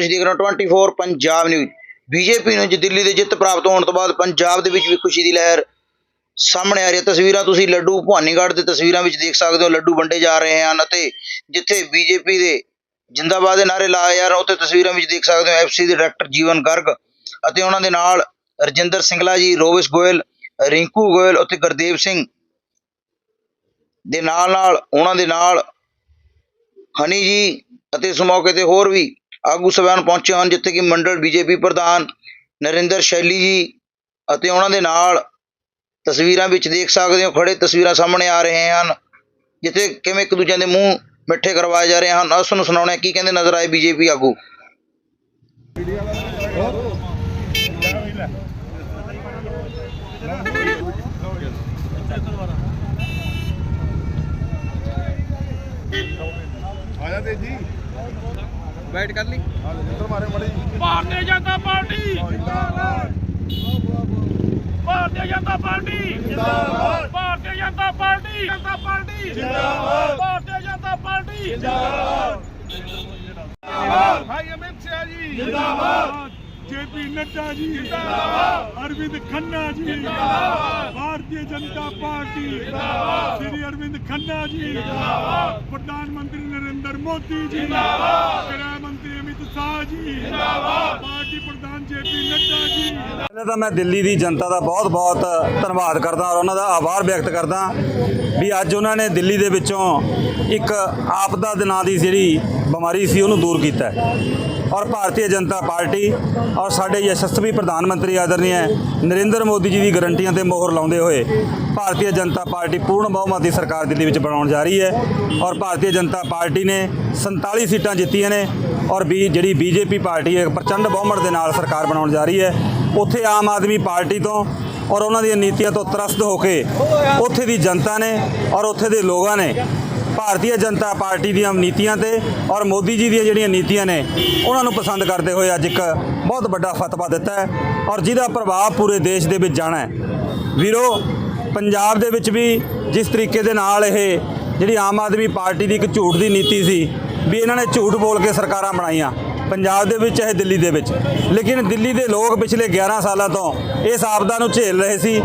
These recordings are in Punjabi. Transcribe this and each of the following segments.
ਤੁਸੀਂ ਦੇਖ ਰਹੇ ਹੋ 24 ਪੰਜਾਬ ਨਿਊਜ਼ ਬੀਜੇਪੀ ਨੂੰ ਦਿੱਲੀ ਦੇ ਜਿੱਤ ਪ੍ਰਾਪਤ ਹੋਣ ਤੋਂ ਬਾਅਦ ਪੰਜਾਬ ਦੇ ਵਿੱਚ ਵੀ ਖੁਸ਼ੀ ਦੀ ਲਹਿਰ ਸਾਹਮਣੇ ਆ ਰਹੀ ਹੈ। ਤਸਵੀਰਾਂ ਤੁਸੀਂ ਲੱਡੂ ਭਵਾਨੀਗੜ੍ਹ ਦੇ ਤਸਵੀਰਾਂ ਵਿੱਚ ਦੇਖ ਸਕਦੇ ਹੋ। ਲੱਡੂ ਵੰਡੇ ਜਾ ਰਹੇ ਹਨ ਅਤੇ ਜਿੱਥੇ ਬੀਜੇਪੀ ਦੇ ਜਿੰਦਾਬਾਦ ਦੇ ਨਾਰੇ ਲਾਏ ਜਾ ਰਹੇ ਉੱਥੇ ਤਸਵੀਰਾਂ ਵਿੱਚ ਦੇਖ ਸਕਦੇ ਹੋ ਐਫਸੀ ਦੇ ਡਾਇਰੈਕਟਰ ਜੀਵਨ ਗਰਗ ਅਤੇ ਉਹਨਾਂ ਦੇ ਨਾਲ ਰਜਿੰਦਰ ਸਿੰਗਲਾ ਜੀ, ਰੋਵਿਸ਼ ਗੋਇਲ, ਰਿੰਕੂ ਗੋਇਲ ਅਤੇ ਗੁਰਦੇਵ ਸਿੰਘ ਦੇ ਨਾਲ ਨਾਲ ਉਹਨਾਂ ਦੇ ਨਾਲ ਹਨੀ ਜੀ ਅਤੇ ਇਸ ਮੌਕੇ ਤੇ ਹੋਰ ਵੀ ਆਗੂ ਸਭਿਆਨ ਪਹੁੰਚੇ ਹਨ, ਜਿੱਥੇ ਕਿ ਮੰਡਲ ਬੀਜੇਪੀ ਪ੍ਰਧਾਨ ਨਰਿੰਦਰ ਸ਼ੈਲੀ ਜੀ ਅਤੇ ਉਹਨਾਂ ਦੇ ਨਾਲ ਤਸਵੀਰਾਂ ਵਿੱਚ ਦੇਖ ਸਕਦੇ ਹੋ ਖੜੇ ਤਸਵੀਰਾਂ ਸਾਹਮਣੇ ਆ ਰਹੇ ਹਨ, ਜਿੱਥੇ ਕਿਵੇਂ ਇੱਕ ਦੂਜੇ ਦੇ ਮੂੰਹ ਮਿੱਠੇ ਕਰਵਾਏ ਜਾ ਰਹੇ ਹਨ। ਉਸ ਨੂੰ ਸੁਣਾਉਣੇ ਕੀ ਕਹਿੰਦੇ ਨਜ਼ਰ ਆਏ ਬੀਜੇਪੀ ਆਗੂ। ਆਇਆ ਤੇ ਜੀ ਬੈਠ ਕਰ ਲਈ। ਜਿੰਦਰ ਮਾਰੇ ਮੜੀ। ਭਾਰਤੀ ਜਨਤਾ ਪਾਰਟੀ। ਭਾਰਤੀ ਜਨਤਾ ਪਾਰਟੀ। ਜਿੰਦਾਬਾਦ। ਭਾਰਤੀ ਜਨਤਾ ਪਾਰਟੀ। ਜਨਤਾ ਪਾਰਟੀ। ਜਿੰਦਾਬਾਦ। ਭਾਰਤੀ ਜਨਤਾ ਪਾਰਟੀ। ਜਿੰਦਾਬਾਦ। ਭਾਈ ਅਮਿਤ ਸ਼ਾਹ ਜੀ। ਜਿੰਦਾਬਾਦ। ਜੇਪੀ ਨੱਡਾ ਜੀ ਜਿੰਦਾਬਾਦ। ਅਰਵਿੰਦ ਖੰਨਾ ਜੀ ਜਿੰਦਾਬਾਦ। ਭਾਰਤੀ ਜਨਤਾ ਪਾਰਟੀ ਜਿੰਦਾਬਾਦ। ਸ੍ਰੀ ਅਰਵਿੰਦ ਖੰਨਾ ਜੀ ਜਿੰਦਾਬਾਦ। ਪ੍ਰਧਾਨ ਮੰਤਰੀ ਨਰਿੰਦਰ ਮੋਦੀ ਜੀ ਜਿੰਦਾਬਾਦ। ਗ੍ਰਹਿ ਮੰਤਰੀ ਅਮਿਤ ਸ਼ਾਹ ਜੀ ਜਿੰਦਾਬਾਦ। ਪਾਰਟੀ ਪ੍ਰਧਾਨ ਜੇਪੀ ਨੱਡਾ ਜੀ। ਪਹਿਲਾਂ ਤਾਂ ਮੈਂ ਦਿੱਲੀ ਦੀ ਜਨਤਾ ਦਾ ਬਹੁਤ-ਬਹੁਤ ਧੰਨਵਾਦ ਕਰਦਾ ਔਰ ਉਹਨਾਂ ਦਾ ਆਭਾਰ ਵਿਅਕਤ ਕਰਦਾ। ਵੀ ਅੱਜ ਉਹਨਾਂ ਨੇ ਦਿੱਲੀ ਦੇ ਵਿੱਚੋਂ ਇੱਕ ਆਪਦਾ ਦੇ ਨਾਂ ਦੀ ਜਿਹੜੀ ਬਿਮਾਰੀ ਸੀ, ਉਹਨੂੰ ਦੂਰ ਕੀਤਾ ਔਰ ਭਾਰਤੀ ਜਨਤਾ ਪਾਰਟੀ ਔਰ ਸਾਡੇ ਯਸ਼ਸਵੀ ਪ੍ਰਧਾਨ ਮੰਤਰੀ ਆਦਰਨੀय ਨਰਿੰਦਰ ਮੋਦੀ ਜੀ ਦੀ ਗਰੰਟੀਆਂ ਤੇ ਮੋਹਰ ਲਾਉਂਦੇ ਹੋਏ ਭਾਰਤੀ ਜਨਤਾ ਪਾਰਟੀ ਪੂਰਨ ਬਹੁਮਤ ਦੀ ਸਰਕਾਰ ਦਿੱਲੀ ਵਿੱਚ ਬਣਾਉਣ ਜਾ ਰਹੀ ਹੈ ਔਰ ਭਾਰਤੀ ਜਨਤਾ ਪਾਰਟੀ ਨੇ 47 ਸੀਟਾਂ ਜਿੱਤੀਆਂ ਨੇ ਔਰ ਵੀ ਜਿਹੜੀ ਬੀਜੇਪੀ ਪਾਰਟੀ ਹੈ ਪ੍ਰਚੰਡ ਬਹੁਮਤ ਦੇ ਨਾਲ ਸਰਕਾਰ ਬਣਾਉਣ ਜਾ ਰਹੀ ਹੈ। ਉੱਥੇ ਆਮ ਆਦਮੀ ਪਾਰਟੀ ਤੋਂ ਔਰ ਉਹਨਾਂ ਦੀਆਂ ਨੀਤੀਆਂ ਤੋਂ ਤਰਸਤ ਹੋ ਕੇ ਉੱਥੇ ਦੀ ਜਨਤਾ ਨੇ ਔਰ ਉੱਥੇ ਦੇ ਲੋਕਾਂ ਨੇ ਭਾਰਤੀ ਜਨਤਾ ਪਾਰਟੀ ਦੀਆਂ ਨੀਤੀਆਂ ਤੇ ਔਰ ਮੋਦੀ ਜੀ ਦੀਆਂ ਜਿਹੜੀਆਂ ਨੀਤੀਆਂ ਨੇ, ਉਹਨਾਂ ਨੂੰ ਪਸੰਦ ਕਰਦੇ ਹੋਏ ਅੱਜ ਇੱਕ ਬਹੁਤ ਵੱਡਾ ਫਤਵਾ ਦਿੱਤਾ ਹੈ ਔਰ ਜਿਹਦਾ ਪ੍ਰਭਾਵ ਪੂਰੇ ਦੇਸ਼ ਦੇ ਵਿੱਚ ਜਾਣਾ ਹੈ। ਵੀਰੋ, ਪੰਜਾਬ ਦੇ ਵਿੱਚ ਵੀ ਜਿਸ ਤਰੀਕੇ ਦੇ ਨਾਲ ਇਹ ਜਿਹੜੀ ਆਮ ਆਦਮੀ ਪਾਰਟੀ ਦੀ ਇੱਕ ਝੂਠ ਦੀ ਨੀਤੀ ਸੀ ਵੀ ਇਹਨਾਂ ਨੇ ਝੂਠ ਬੋਲ ਕੇ ਸਰਕਾਰਾਂ ਬਣਾਈਆਂ ਪੰਜਾਬ ਦੇ ਵਿੱਚ ਚਾਹੇ ਦਿੱਲੀ ਦੇ ਵਿੱਚ। ਲੇਕਿਨ ਦਿੱਲੀ ਦੇ ਲੋਕ ਪਿਛਲੇ 11 ਸਾਲਾਂ ਤੋਂ ਇਸ ਆਪਦਾ ਨੂੰ ਝੇਲ ਰਹੇ ਸੀ।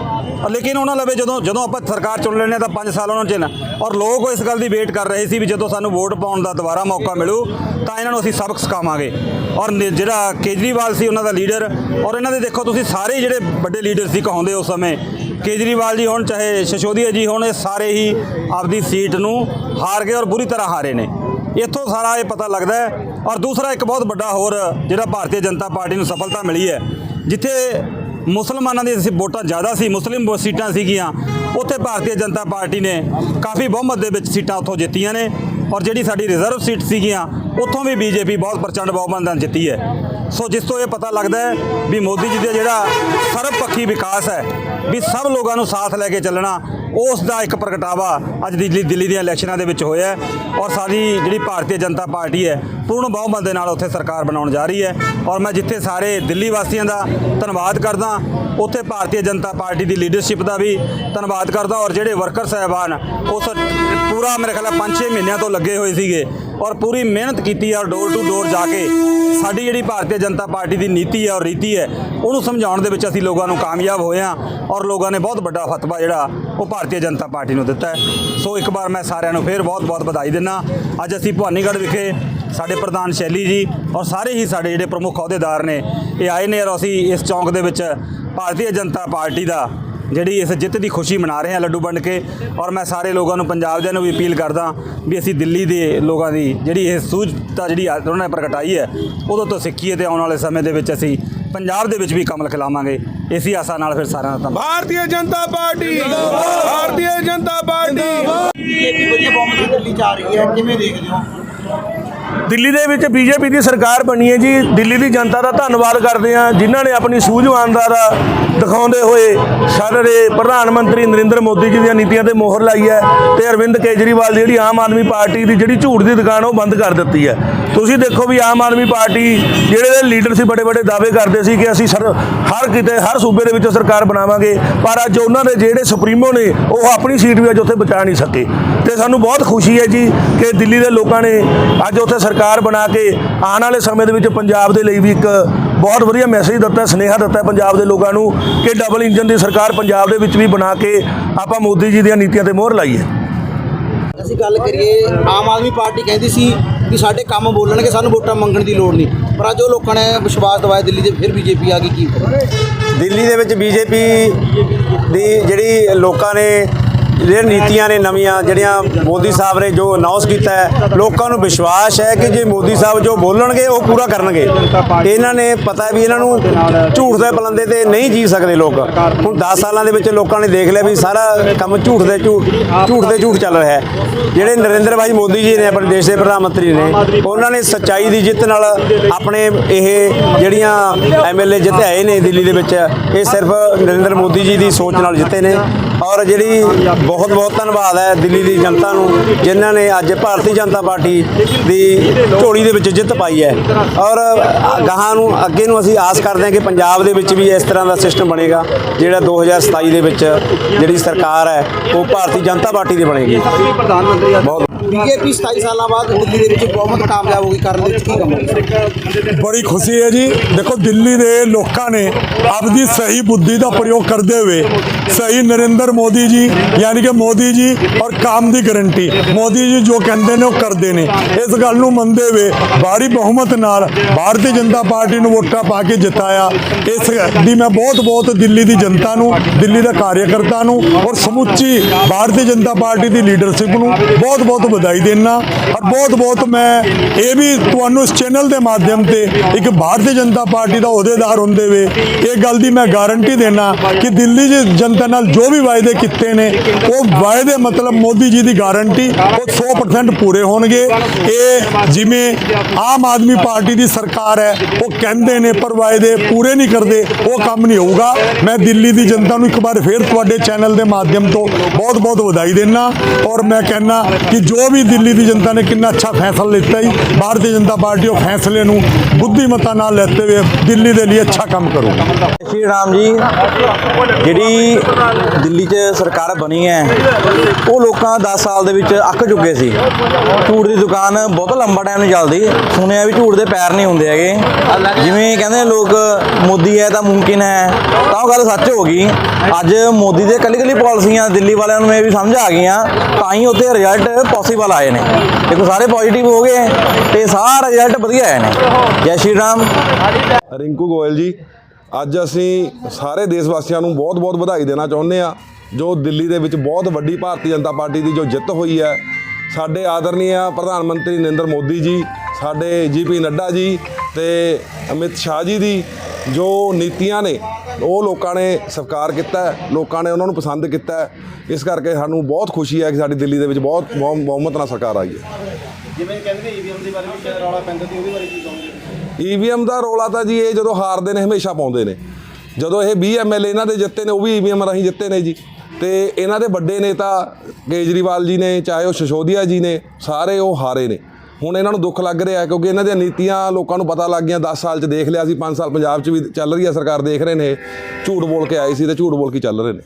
ਲੇਕਿਨ ਉਹਨਾਂ ਲਵੇ ਜਦੋਂ ਜਦੋਂ ਆਪਾਂ ਸਰਕਾਰ ਚੁਣ ਲੈਣੇ ਤਾਂ 5 ਸਾਲ ਉਹਨਾਂ ਨੂੰ ਝੇਲਣਾ। ਔਰ ਲੋਕ ਇਸ ਗੱਲ ਦੀ ਵੇਟ ਕਰ ਰਹੇ ਸੀ ਵੀ ਜਦੋਂ ਸਾਨੂੰ ਵੋਟ ਪਾਉਣ ਦਾ ਦੁਬਾਰਾ ਮੌਕਾ ਮਿਲੂ, ਤਾਂ ਇਹਨਾਂ ਨੂੰ ਅਸੀਂ ਸਬਕ ਸਿਖਾਵਾਂਗੇ। ਔਰ ਜਿਹੜਾ ਕੇਜਰੀਵਾਲ ਸੀ ਉਹਨਾਂ ਦਾ ਲੀਡਰ, ਔਰ ਇਹਨਾਂ ਦੇ ਦੇਖੋ ਤੁਸੀਂ ਸਾਰੇ ਜਿਹੜੇ ਵੱਡੇ ਲੀਡਰ ਸੀ ਕਹਾਉਂਦੇ ਉਸ ਸਮੇਂ, ਕੇਜਰੀਵਾਲ ਜੀ ਹੋਣ ਚਾਹੇ ਸ਼ਸ਼ੋਦੀਆ ਜੀ ਹੋਣ, ਇਹ ਸਾਰੇ ਹੀ ਆਪਦੀ ਸੀਟ ਨੂੰ ਹਾਰ ਗਏ ਔਰ ਬੁਰੀ ਤਰ੍ਹਾਂ ਹਾਰੇ ਨੇ। ਇੱਥੋਂ ਸਾਰਾ ਇਹ ਪਤਾ ਲੱਗਦਾ ਹੈ ਔਰ ਦੂਸਰਾ ਇੱਕ ਬਹੁਤ ਵੱਡਾ ਹੋਰ ਜਿਹੜਾ ਭਾਰਤੀ ਜਨਤਾ ਪਾਰਟੀ ਨੂੰ ਸਫਲਤਾ ਮਿਲੀ ਹੈ, ਜਿੱਥੇ ਮੁਸਲਮਾਨਾਂ ਦੀ ਅਸੀਂ ਵੋਟਾਂ ਜ਼ਿਆਦਾ ਸੀ, ਮੁਸਲਿਮ ਵੋ- ਸੀਟਾਂ ਸੀਗੀਆਂ ਉੱਥੇ ਭਾਰਤੀ ਜਨਤਾ ਪਾਰਟੀ ਨੇ ਕਾਫੀ ਬਹੁਮਤ ਦੇ ਵਿੱਚ ਸੀਟਾਂ ਉੱਥੋਂ ਜਿੱਤੀਆਂ ਨੇ ਔਰ ਜਿਹੜੀ ਸਾਡੀ ਰਿਜ਼ਰਵ ਸੀਟ ਸੀਗੀਆਂ, ਉੱਥੋਂ ਵੀ ਬੀਜੇਪੀ ਬਹੁਤ ਪ੍ਰਚੰਡ ਬਹੁਮਤ ਨਾਲ ਜਿੱਤੀ ਹੈ। ਸੋ ਜਿਸ ਤੋਂ ਇਹ ਪਤਾ ਲੱਗਦਾ ਹੈ ਵੀ ਮੋਦੀ ਜੀ ਦਾ ਜਿਹੜਾ ਸਰਬਪੱਖੀ ਵਿਕਾਸ ਹੈ, ਵੀ ਸਭ ਲੋਕਾਂ ਨੂੰ ਸਾਥ ਲੈ ਕੇ ਚੱਲਣਾ, ਉਸ ਦਾ ਇੱਕ ਪ੍ਰਗਟਾਵਾ ਅੱਜ ਦਿੱਲੀ ਦਿੱਲੀ ਦੀਆਂ ਇਲੈਕਸ਼ਨਾਂ ਦੇ ਵਿੱਚ ਹੋਇਆ ਹੈ ਔਰ ਸਾਡੀ ਜਿਹੜੀ ਭਾਰਤੀ ਜਨਤਾ ਪਾਰਟੀ ਹੈ, ਪੂਰਨ ਬਹੁਮਤ ਦੇ ਨਾਲ ਉੱਥੇ ਸਰਕਾਰ ਬਣਾਉਣ ਜਾ ਰਹੀ ਹੈ। ਔਰ ਮੈਂ ਜਿੱਥੇ ਸਾਰੇ ਦਿੱਲੀ ਵਾਸੀਆਂ ਦਾ ਧੰਨਵਾਦ ਕਰਦਾ, ਉੱਥੇ ਭਾਰਤੀ ਜਨਤਾ ਪਾਰਟੀ ਦੀ ਲੀਡਰਸ਼ਿਪ ਦਾ ਵੀ ਧੰਨਵਾਦ ਕਰਦਾ ਔਰ ਜਿਹੜੇ ਵਰਕਰ ਸਾਹਿਬਾਨ ਉਸ ਪੂਰਾ ਮੇਰੇ ਖਿਆਲ 5-6 ਮਹੀਨਿਆਂ ਤੋਂ ਲੱਗੇ ਹੋਏ ਸੀਗੇ ਔਰ ਪੂਰੀ ਮਿਹਨਤ ਕੀਤੀ ਔਰ ਡੋਰ ਟੂ ਡੋਰ ਜਾ ਕੇ ਸਾਡੀ ਜਿਹੜੀ ਭਾਰਤੀ ਜਨਤਾ ਪਾਰਟੀ ਦੀ ਨੀਤੀ ਹੈ ਔਰ ਰੀਤੀ ਹੈ, ਉਹਨੂੰ ਸਮਝਾਉਣ ਦੇ ਵਿੱਚ ਅਸੀਂ ਲੋਕਾਂ ਨੂੰ ਕਾਮਯਾਬ ਹੋਏ ਹਾਂ ਔਰ ਲੋਕਾਂ ਨੇ ਬਹੁਤ ਵੱਡਾ ਫਤਵਾ ਜਿਹੜਾ ਉਹ ਭਾਰਤੀ ਜਨਤਾ ਪਾਰਟੀ ਨੂੰ ਦਿੱਤਾ ਹੈ। ਸੋ ਇੱਕ ਵਾਰ ਮੈਂ ਸਾਰਿਆਂ ਨੂੰ ਫੇਰ ਬਹੁਤ-ਬਹੁਤ ਵਧਾਈ ਦਿੰਦਾ ਅੱਜ ਅਸੀਂ ਭਵਾਨੀਗੜ੍ਹ ਵਿਖੇ ਸਾਡੇ ਪ੍ਰਧਾਨ ਸ਼ੈਲੀ ਜੀ ਔਰ ਸਾਰੇ ਹੀ ਸਾਡੇ ਜਿਹੜੇ ਪ੍ਰਮੁੱਖ ਅਹੁਦੇਦਾਰ ਨੇ, ਇਹ ਆਏ ਨੇ ਔਰ ਅਸੀਂ ਇਸ ਚੌਂਕ ਦੇ ਵਿੱਚ ਭਾਰਤੀ ਜਨਤਾ ਪਾਰਟੀ ਦਾ ਜਿਹੜੀ ਇਸ ਜਿੱਤ ਦੀ ਖੁਸ਼ੀ ਮਨਾ ਰਹੇ ਹਾਂ ਲੱਡੂ ਵੰਡ ਕੇ ਔਰ ਮੈਂ ਸਾਰੇ ਲੋਕਾਂ ਨੂੰ ਪੰਜਾਬ ਦੇ ਨੂੰ ਵੀ ਅਪੀਲ ਕਰਦਾ ਵੀ ਅਸੀਂ ਦਿੱਲੀ ਦੇ ਲੋਕਾਂ ਦੀ ਜਿਹੜੀ ਇਹ ਸੂਝਤਾ ਜਿਹੜੀ ਉਹਨਾਂ ਨੇ ਪ੍ਰਗਟਾਈ ਹੈ ਉਦੋਂ ਤੋਂ ਸਿੱਖੀਏ ਤੇ ਆਉਣ ਵਾਲੇ ਸਮੇਂ ਦੇ ਵਿੱਚ ਅਸੀਂ ਪੰਜਾਬ ਦੇ ਵਿੱਚ ਵੀ ਕਮਲ ਖਿਲਾਵਾਂਗੇ। ਇਸੀ ਆਸਾ ਨਾਲ ਫਿਰ ਸਾਰਿਆਂ ਦਾ ਧੰਨਵਾਦ। Bharatiya Janata Party Bharatiya Janata Party. BJP ਵਧੀਆ ਬਹੁਮਤ ਦਿੱਲੀ ਜਾ ਰਹੀ ਹੈ ਕਿਵੇਂ ਦੇਖਦੇ ਹੋ? ਦਿੱਲੀ ਦੇ ਵਿੱਚ ਬੀਜੇਪੀ ਦੀ ਸਰਕਾਰ ਬਣੀ ਹੈ ਜੀ। ਦਿੱਲੀ ਦੀ ਜਨਤਾ ਦਾ ਧੰਨਵਾਦ ਕਰਦੇ ਹਾਂ, ਜਿਨ੍ਹਾਂ ਨੇ ਆਪਣੀ ਸੂਝਵਾਨਤਾ ਦਾ ਦਿਖਾਉਂਦੇ ਹੋਏ ਸਾਡੇ ਪ੍ਰਧਾਨ ਮੰਤਰੀ ਨਰਿੰਦਰ ਮੋਦੀ ਜੀ ਦੀਆਂ ਨੀਤੀਆਂ ਤੇ ਮੋਹਰ ਲਾਈ ਹੈ ਤੇ ਅਰਵਿੰਦ ਕੇਜਰੀਵਾਲ ਜਿਹੜੀ ਆਮ ਆਦਮੀ ਪਾਰਟੀ ਦੀ ਜਿਹੜੀ ਝੂਠ ਦੀ ਦੁਕਾਨ ਉਹ ਬੰਦ ਕਰ ਦਿੱਤੀ ਹੈ। ਤੁਸੀਂ ਦੇਖੋ ਵੀ ਆਮ ਆਦਮੀ ਪਾਰਟੀ ਜਿਹੜੇ ਦੇ ਲੀਡਰ ਸੀ, ਬੜੇ ਬੜੇ ਦਾਅਵੇ ਕਰਦੇ ਸੀ ਕਿ ਅਸੀਂ ਸਰ ਹਰ ਕਿਤੇ, ਹਰ ਸੂਬੇ ਦੇ ਵਿੱਚ ਸਰਕਾਰ ਬਣਾਵਾਂਗੇ, ਪਰ ਅੱਜ ਉਹਨਾਂ ਦੇ ਜਿਹੜੇ ਸੁਪਰੀਮੋ ਨੇ, ਉਹ ਆਪਣੀ ਸੀਟ ਵੀ ਅੱਜ ਉੱਥੇ ਬਚਾ ਨਹੀਂ ਸਕੇ। ਤੇ ਸਾਨੂੰ ਬਹੁਤ ਖੁਸ਼ੀ ਹੈ ਜੀ ਕਿ ਦਿੱਲੀ ਦੇ ਲੋਕਾਂ ਨੇ ਅੱਜ ਉੱਥੇ ਸਰਕਾਰ ਬਣਾ ਕੇ ਆਉਣ ਵਾਲੇ ਸਮੇਂ ਦੇ ਵਿੱਚ ਪੰਜਾਬ ਦੇ ਲਈ ਵੀ ਇੱਕ ਬਹੁਤ ਵਧੀਆ ਮੈਸੇਜ ਦਿੱਤਾ, ਸੁਨੇਹਾ ਦਿੱਤਾ ਪੰਜਾਬ ਦੇ ਲੋਕਾਂ ਨੂੰ ਕਿ ਡਬਲ ਇੰਜਨ ਦੀ ਸਰਕਾਰ ਪੰਜਾਬ ਦੇ ਵਿੱਚ ਵੀ ਬਣਾ ਕੇ ਆਪਾਂ ਮੋਦੀ ਜੀ ਦੀਆਂ ਨੀਤੀਆਂ ਤੇ ਮੋਹਰ ਲਾਈ ਹੈ ਅਸੀਂ ਗੱਲ ਕਰੀਏ, ਆਮ ਆਦਮੀ ਪਾਰਟੀ ਕਹਿੰਦੀ ਸੀ ਕਿ ਸਾਡੇ ਕੰਮ ਬੋਲਣਗੇ, ਸਾਨੂੰ ਵੋਟਾਂ ਮੰਗਣ ਦੀ ਲੋੜ ਨਹੀਂ। ਪਰ ਅੱਜ ਉਹ ਲੋਕਾਂ ਨੇ ਵਿਸ਼ਵਾਸ ਦਿਵਾਇਆ ਦਿੱਲੀ ਦੇ, ਫਿਰ ਬੀਜੇਪੀ ਆ ਗਈ, ਕੀ ਦਿੱਲੀ ਦੇ ਵਿੱਚ ਬੀਜੇਪੀ ਦੀ ਜਿਹੜੀ ਲੋਕਾਂ ਨੇ ਜਿਹੜੀਆਂ ਨੀਤੀਆਂ ਨੇ ਨਵੀਆਂ, ਜਿਹੜੀਆਂ ਮੋਦੀ ਸਾਹਿਬ ਨੇ ਜੋ ਅਨਾਉਂਸ ਕੀਤਾ ਹੈ, ਲੋਕਾਂ ਨੂੰ ਵਿਸ਼ਵਾਸ ਹੈ ਕਿ ਜੇ ਮੋਦੀ ਸਾਹਿਬ ਜੋ ਬੋਲਣਗੇ, ਉਹ ਪੂਰਾ ਕਰਨਗੇ। ਇਹਨਾਂ ਨੇ ਪਤਾ ਵੀ ਇਹਨਾਂ ਨੂੰ ਝੂਠ ਦੇ ਪਲੰਦੇ ਤੇ ਨਹੀਂ ਜੀ ਸਕਦੇ ਲੋਕ। ਹੁਣ 10 ਸਾਲਾਂ ਦੇ ਵਿੱਚ ਲੋਕਾਂ ਨੇ ਦੇਖ ਲਿਆ ਵੀ ਸਾਰਾ ਕੰਮ ਝੂਠ ਦੇ ਝੂਠ ਝੂਠ ਦੇ ਝੂਠ ਚੱਲ ਰਿਹਾ ਹੈ। ਜਿਹੜੇ ਨਰਿੰਦਰ ਭਾਈ ਮੋਦੀ ਜੀ ਨੇ, ਆਪਣੇ ਦੇਸ਼ ਦੇ ਪ੍ਰਧਾਨ ਮੰਤਰੀ ਨੇ, ਉਹਨਾਂ ਨੇ ਸੱਚਾਈ ਦੀ ਜਿੱਤ ਨਾਲ ਆਪਣੇ ਇਹ ਜਿਹੜੀਆਂ ਐਮਐਲਏ ਜਿੱਤੇ ਨੇ ਦਿੱਲੀ ਦੇ ਵਿੱਚ, ਇਹ ਸਿਰਫ ਨਰਿੰਦਰ ਮੋਦੀ ਜੀ ਦੀ ਸੋਚ ਨਾਲ ਜਿੱਤੇ ਨੇ। ਔਰ ਜਿਹੜੀ ਬਹੁਤ ਬਹੁਤ ਧੰਨਵਾਦ ਹੈ ਦਿੱਲੀ ਦੀ ਜਨਤਾ ਨੂੰ, ਜਿਨ੍ਹਾਂ ਨੇ ਅੱਜ ਭਾਰਤੀ ਜਨਤਾ ਪਾਰਟੀ ਦੀ ਝੋਲੀ ਦੇ ਵਿੱਚ ਜਿੱਤ ਪਾਈ ਹੈ। ਔਰ ਗਾਹਾਂ ਨੂੰ, ਅੱਗੇ ਨੂੰ ਅਸੀਂ ਆਸ ਕਰਦੇ ਹਾਂ ਕਿ ਪੰਜਾਬ ਦੇ ਵਿੱਚ ਵੀ ਇਸ ਤਰ੍ਹਾਂ ਦਾ ਸਿਸਟਮ ਬਣੇਗਾ, ਜਿਹੜਾ 2027 ਦੇ ਵਿੱਚ ਜਿਹੜੀ ਸਰਕਾਰ ਹੈ, ਉਹ ਭਾਰਤੀ ਜਨਤਾ ਪਾਰਟੀ ਦੀ ਬਣੇਗੀ। ਬਹੁਤ ਬੀਜੇਪੀ 27 ਸਾਲਾਂ ਬਾਅਦ ਦਿੱਲੀ ਦੇ ਵਿੱਚ ਬਹੁਤ ਕਾਮਯਾਬ ਹੋ ਗਈ, ਕਰਨ ਦੇ ਵਿੱਚ ਕੀ ਕੰਮ ਬੜੀ ਖੁਸ਼ੀ ਹੈ ਜੀ। ਦੇਖੋ, ਦਿੱਲੀ ਦੇ ਲੋਕਾਂ ਨੇ ਆਪਦੀ ਸਹੀ ਬੁੱਧੀ ਦਾ ਪ੍ਰਯੋਗ ਕਰਦੇ ਹੋਏ ਸਹੀ ਨਰਿੰਦਰ ਮੋਦੀ ਜੀ, ਯਾਨੀ ਕਿ ਮੋਦੀ ਜੀ ਔਰ ਕੰਮ ਦੀ ਗਾਰੰਟੀ, ਮੋਦੀ ਜੀ ਜੋ ਕਹਿੰਦੇ ਨੇ, ਉਹ ਕਰਦੇ ਨੇ। ਇਸ ਗੱਲ ਨੂੰ ਮੰਨਦੇ ਹੋਏ ਭਾਰੀ ਬਹੁਮਤ ਨਾਲ ਭਾਰਤੀ ਜਨਤਾ ਪਾਰਟੀ ਨੂੰ ਵੋਟਾਂ ਪਾ ਕੇ ਜਿਤਾਇਆ। ਇਸ ਦੀ ਮੈਂ ਬਹੁਤ ਬਹੁਤ ਦਿੱਲੀ ਦੀ ਜਨਤਾ ਨੂੰ, ਦਿੱਲੀ ਦੇ ਕਾਰਜਕਰਤਾ ਨੂੰ ਔਰ ਸਮੁੱਚੀ ਭਾਰਤੀ ਜਨਤਾ ਪਾਰਟੀ ਦੀ ਲੀਡਰਸ਼ਿਪ ਨੂੰ ਬਹੁਤ ਬਹੁਤ ਵਧਾਈ ਦੇਣਾ ਔਰ ਬਹੁਤ ਬਹੁਤ ਮੈਂ ਇਹ ਵੀ ਤੁਹਾਨੂੰ ਇਸ ਚੈਨਲ ਦੇ ਮਾਧਿਅਮ ਤੇ ਇੱਕ ਭਾਰਤੀ ਜਨਤਾ ਪਾਰਟੀ ਦਾ ਅਹੁਦੇਦਾਰ ਹੁੰਦੇ ਵੇ ਇਹ ਗੱਲ ਦੀ ਮੈਂ ਗਾਰੰਟੀ ਦੇਣਾ ਕਿ ਦਿੱਲੀ ਦੀ ਜਨਤਾ ਨਾਲ ਜੋ ਵੀ ਵਾਅਦੇ ਕੀਤੇ ਨੇ, ਉਹ ਵਾਅਦੇ ਮਤਲਬ ਮੋਦੀ ਜੀ ਦੀ ਗਾਰੰਟੀ ਉਹ 100% ਪੂਰੇ ਹੋਣਗੇ। ਇਹ ਜਿਵੇਂ ਆਮ ਆਦਮੀ ਪਾਰਟੀ ਦੀ ਸਰਕਾਰ ਹੈ, ਉਹ ਕਹਿੰਦੇ ਨੇ ਪਰ ਵਾਅਦੇ ਪੂਰੇ ਨਹੀਂ ਕਰਦੇ, ਉਹ ਕੰਮ ਨਹੀਂ ਹੋਊਗਾ। ਮੈਂ ਦਿੱਲੀ ਦੀ ਜਨਤਾ ਨੂੰ ਇੱਕ ਵਾਰ ਫੇਰ ਤੁਹਾਡੇ ਚੈਨਲ ਦੇ ਮਾਧਿਅਮ ਤੋਂ ਬਹੁਤ ਬਹੁਤ ਵਧਾਈ ਦੇਣਾ ਔਰ ਮੈਂ ਕਹਿੰਨਾ ਕਿ ਜੋ ਵੀ ਦਿੱਲੀ ਦੀ ਜਨਤਾ ਨੇ ਕਿੰਨਾ ਅੱਛਾ ਫੈਸਲਾ ਲਿੱਤਾ ਹੀ ਭਾਰਤੀ ਜਨਤਾ ਪਾਰਟੀ ਉਹ ਫੈਸਲੇ ਨੂੰ ਬੁੱਧੀਮਤਾ ਨਾਲ ਲੈਤੇ ਹੋਏ ਦਿੱਲੀ ਦੇ ਲਈ ਅੱਛਾ ਕੰਮ ਕਰੂਗਾ। ਸ਼੍ਰੀ ਰਾਮ ਜੀ, ਜਿਹੜੀ ਦਿੱਲੀ 'ਚ ਸਰਕਾਰ ਬਣੀ ਹੈ, ਉਹ ਲੋਕਾਂ 10 ਸਾਲ ਦੇ ਵਿੱਚ ਅੱਕ ਚੁੱਕੇ ਸੀ। ਝੂਠ ਦੀ ਦੁਕਾਨ ਬਹੁਤ ਲੰਬਾ ਟਾਈਮ ਨਹੀਂ ਚੱਲਦੀ। ਸੁਣਿਆ ਵੀ ਝੂਠ ਦੇ ਪੈਰ ਨਹੀਂ ਹੁੰਦੇ ਹੈਗੇ। ਜਿਵੇਂ ਕਹਿੰਦੇ ਲੋਕ, ਮੋਦੀ ਹੈ ਤਾਂ ਮੁਮਕਿਨ ਹੈ। ਤਾਂ ਉਹ ਗੱਲ ਸੱਚ ਹੋ ਗਈ। ਅੱਜ ਮੋਦੀ ਦੇ ਕੱਲੀ ਕੱਲੀ ਪਾਲਿਸੀਆਂ ਦਿੱਲੀ ਵਾਲਿਆਂ ਨੂੰ ਇਹ ਵੀ ਸਮਝ ਆ ਗਈਆਂ। ਤਾਂ ਹੀ ਉੱਥੇ ਰਿਜ਼ਲਟ ਪੋਸੀਬਲ ਆਏ ਨੇ। ਦੇਖੋ, ਸਾਰੇ ਪੋਜ਼ਿਟਿਵ ਹੋ ਗਏ ਤੇ ਸਾਰਾ ਰਿਜ਼ਲਟ ਵਧੀਆ ਆਏ ਨੇ। ਜੈ ਸ਼੍ਰੀ ਰਾਮ। ਰਿੰਕੂ ਗੋਇਲ ਜੀ, ਅੱਜ ਅਸੀਂ ਸਾਰੇ ਦੇਸ਼ ਵਾਸੀਆਂ ਨੂੰ ਬਹੁਤ-ਬਹੁਤ ਵਧਾਈ ਦੇਣਾ ਚਾਹੁੰਦੇ ਆ ਜੋ ਦਿੱਲੀ ਦੇ ਵਿੱਚ ਬਹੁਤ ਵੱਡੀ ਭਾਰਤੀ ਜਨਤਾ ਪਾਰਟੀ ਦੀ ਜੋ ਜਿੱਤ ਹੋਈ ਹੈ। ਸਾਡੇ ਆਦਰਨੀय ਪ੍ਰਧਾਨ ਮੰਤਰੀ ਨਰਿੰਦਰ ਮੋਦੀ ਜੀ, ਸਾਡੇ ਜੀਪੀ ਨੱਡਾ ਜੀ ਤੇ ਅਮਿਤ ਸ਼ਾਹ ਜੀ ਦੀ ਜੋ ਨੀਤੀਆਂ ਨੇ ਉਹ ਲੋਕਾਂ ਨੇ ਸਵੀਕਾਰ ਕੀਤਾ ਲੋਕਾਂ ਨੇ ਉਹਨਾਂ ਨੂੰ ਪਸੰਦ ਕੀਤਾ। ਇਸ ਕਰਕੇ ਸਾਨੂੰ ਬਹੁਤ ਖੁਸ਼ੀ ਹੈ ਕਿ ਸਾਡੀ ਦਿੱਲੀ ਦੇ ਵਿੱਚ ਬਹੁਤ ਬਹੁ- ਬਹੁਮਤ ਨਾਲ ਸਰਕਾਰ ਆਈ ਹੈ। ਈਵੀਐਮ ਦਾ ਰੋਲਾ ਤਾਂ ਜੀ ਇਹ ਜਦੋਂ ਹਾਰਦੇ ਨੇ ਹਮੇਸ਼ਾ ਪਾਉਂਦੇ ਨੇ। ਜਦੋਂ ਇਹ 20 ਐਮਐਲਏ ਇਹਨਾਂ ਦੇ ਜਿੱਤੇ ਨੇ ਉਹ ਵੀ ਈਵੀਐਮ ਰਾਹੀਂ ਜਿੱਤੇ ਨੇ ਜੀ। ਤੇ ਇਹਨਾਂ ਦੇ ਵੱਡੇ ਨੇਤਾ ਕੇਜਰੀਵਾਲ ਜੀ ਨੇ ਚਾਹੇ ਉਹ ਸ਼ਸ਼ੋਦੀਆ ਜੀ ਨੇ ਸਾਰੇ ਉਹ ਹਾਰੇ ਨੇ। ਹੁਣ ਇਹਨਾਂ ਨੂੰ ਦੁੱਖ ਲੱਗ ਰਿਹਾ ਕਿਉਂਕਿ ਇਹਨਾਂ ਦੀਆਂ ਨੀਤੀਆਂ ਲੋਕਾਂ ਨੂੰ ਪਤਾ ਲੱਗ ਗਈਆਂ 10 ਸਾਲ 'ਚ ਦੇਖ ਲਿਆ ਸੀ 5 ਸਾਲ ਪੰਜਾਬ 'ਚ ਵੀ ਚੱਲ ਰਹੀ ਹੈ, ਸਰਕਾਰ ਦੇਖ ਰਹੇ ਨੇ, ਝੂਠ ਬੋਲ ਕੇ ਆਏ ਸੀ ਤੇ ਝੂਠ ਬੋਲ ਕੇ ਚੱਲ ਰਹੇ ਨੇ।